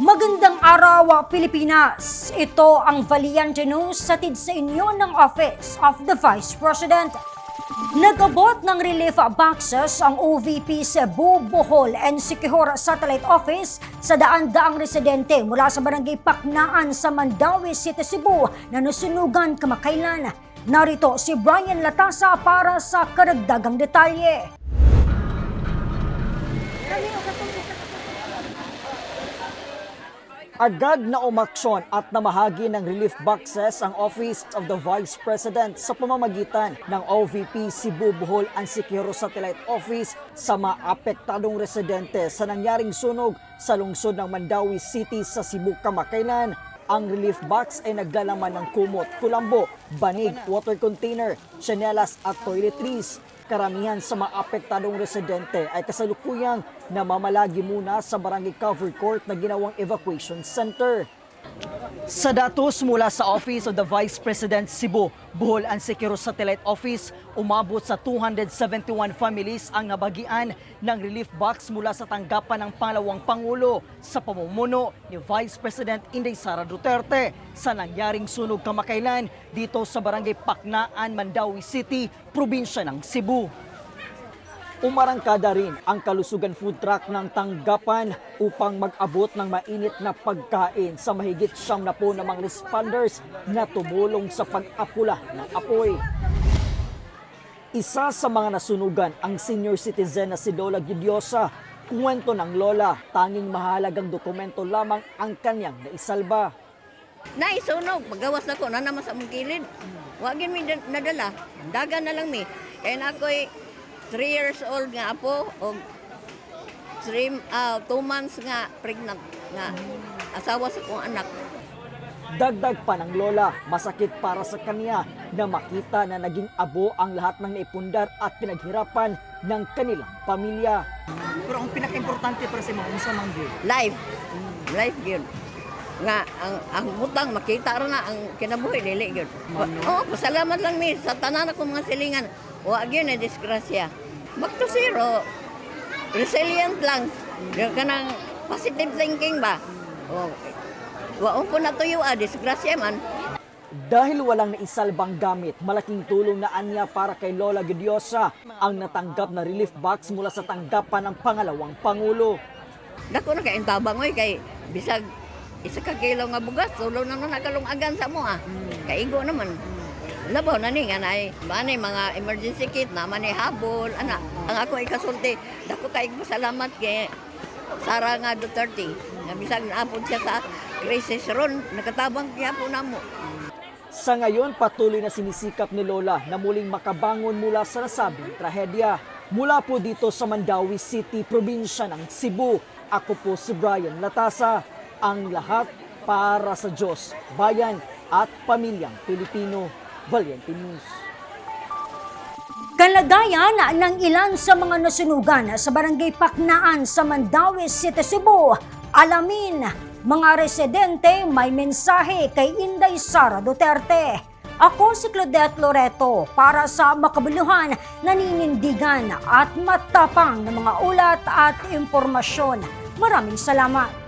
Magandang araw, Pilipinas! Ito ang Valiente News satid sa inyo ng Office of the Vice President. Nagabot ng relief boxes ang OVP Cebu, Bohol and Siquijor Satellite Office sa daan-daang residente mula sa barangay Paknaan sa Mandawi City, Cebu na nasunugan kamakailan. Narito si Brian Latasa para sa karagdagang detalye. Agad na umaksyon at namahagi ng relief boxes ang Office of the Vice President sa pamamagitan ng OVP Cebu Bohol and Siquijor Satellite Office sa mga apektadong residente sa nangyaring sunog sa lungsod ng Mandawi City sa Cebu kamakailan. Ang relief box ay naglalaman ng kumot, kulambo, banig, water container, tsinelas at toiletries. Karamihan sa mga apektadong residente ay kasalukuyang namamalagi muna sa barangay covered court na ginawang evacuation center. Sa datos mula sa Office of the Vice President Cebu, Bohol and Siquijor Satellite Office, umabot sa 271 families ang nabagian ng relief box mula sa tanggapan ng pangalawang Pangulo sa pamumuno ni Vice President Inday Sara Duterte sa nangyaring sunog kamakailan dito sa Barangay Paknaan, Mandawi City, probinsya ng Cebu. Umarangkada rin ang kalusugan food truck ng tanggapan upang mag-abot ng mainit na pagkain sa mahigit siyam na po ng mga responders na tumulong sa pag-apula ng apoy. Isa sa mga nasunugan ang senior citizen na si Lola Gidiosa. Kwento ng Lola, tanging mahalagang dokumento lamang ang kanyang naisalba. Naisunog, magawas na ko na naman sa mong kilid. Wagin mi da- nadala, daga na lang mi. Kaya na ako'y 3 years old nga apo, o 3, ah 2 months nga pregnant nga asawa sa kong anak. Dagdag pa ng lola, masakit para sa kanya na makita na naging abo ang lahat ng naipundar at pinaghirapan ng kanilang pamilya. Pero ang pinaka-importante para sa mga unsa man Life, life yun. Nga, ang, ang butang, makita ra na ang kinabuhi, dili yun. Oo, pasalamat lang mi sa tanan ako mga silingan. Wag yun na disgrasya. Back to zero. Resilient lang. Yung kanang positive thinking ba? O, waong po natuyo ah, disgrasya man. Dahil walang naisalbang gamit, malaking tulong na anya para kay Lola Gidiosa ang natanggap na relief box mula sa tanggapan ng pangalawang Pangulo. Dako na kay tabang oy kay bisag isa ka kilo nga bugas tulo na na nakalungagan sa mo ah. Kaigo naman. Labaw na ni nga nay manay mga emergency kit na manay habol ana. Ang ako ay kasulti dako kay salamat kay Sara nga Duterte. Nga bisag naapod siya sa crisis ron nakatabang kaya po namo. Sa ngayon, patuloy na sinisikap ni Lola na muling makabangon mula sa nasabing trahedya. Mula po dito sa Mandawi City, probinsya ng Cebu, ako po si Brian Latasa. Ang lahat para sa Diyos, bayan at pamilyang Pilipino. Valiente News. Kalagayan ng ilan sa mga nasunugan sa barangay Paknaan sa Mandawi City, Cebu. Alamin, mga residente may mensahe kay Inday Sara Duterte. Ako si Claudette Loreto para sa makabuluhan, naninindigan at matapang na mga ulat at impormasyon. Maraming salamat.